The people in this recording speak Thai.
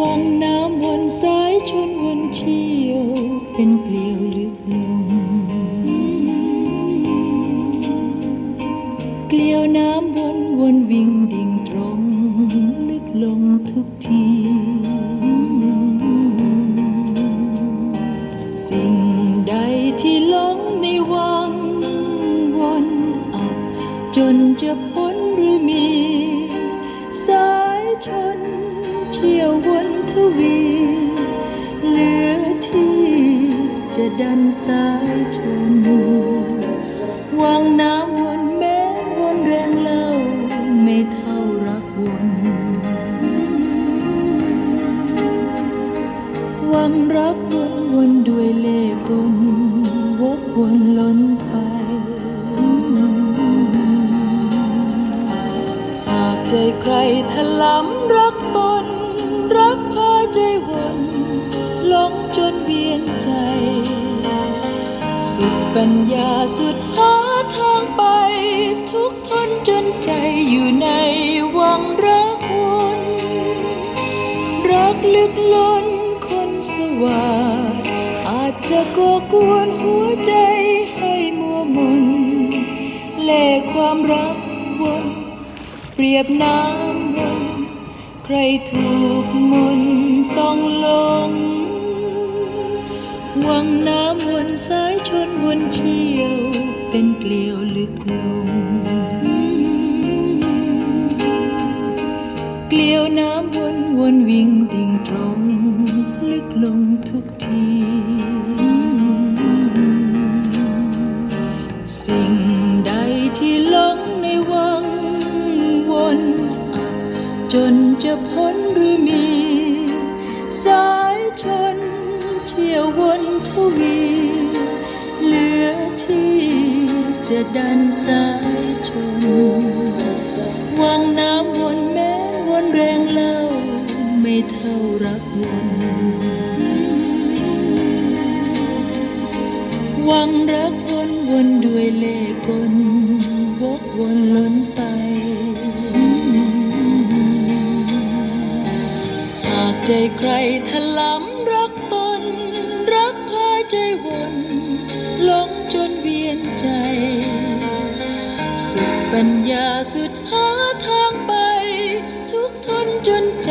วังน้ำวนสายชนวนเชี่ยว เป็นเกลียวลึกลง เกลียวน้ำวนวนวิ่งดิ่งตรง ลึกลงทุกที สิ่งใดที่หลงในวังวนอับจนจะพ้นหรือมี สายชน เชี่ยววนทวี เหลือที่จะดันสายชนวังน้ำวนแม้วนแรงเล่าไม่เท่ารักวนวังรักวนวนด้วยเล่กลวกวนล้นไปหากใจใครถลำรักตน พาใจวนหลงจนเวียนใจ สุดปัญญาสุดหาทางไป ทุกทนจนใจอยู่ในวังรักวนรักลึกล้นคนสว่าดอาจจะก่อกวนหัวใจให้มัวมนเล่ความรักวนเปรียบน้ำวน ใครถูกมนต้องลง วังน้ำวนสายชนวนเชี่ยว เป็นเกลียวลึกลง เกลียวน้ำวนวนวิ่งดิ่งตรง ลึกลงทุกที สิ่ง จนจะพ้นหรือมี สายชนเชี่ยววนทวี เหลือที่จะดันสายชนวังน้ำวนแม้วนแรงเล่า ไม่เท่ารักวนวังรักวนวนด้วยเล่กลวกวนล้นไป ใจใครถลำรักตน รักพาใจวนหลงจนเวียนใจ สุดปัญญาสุดหาทางไป ทุกทนจนใจ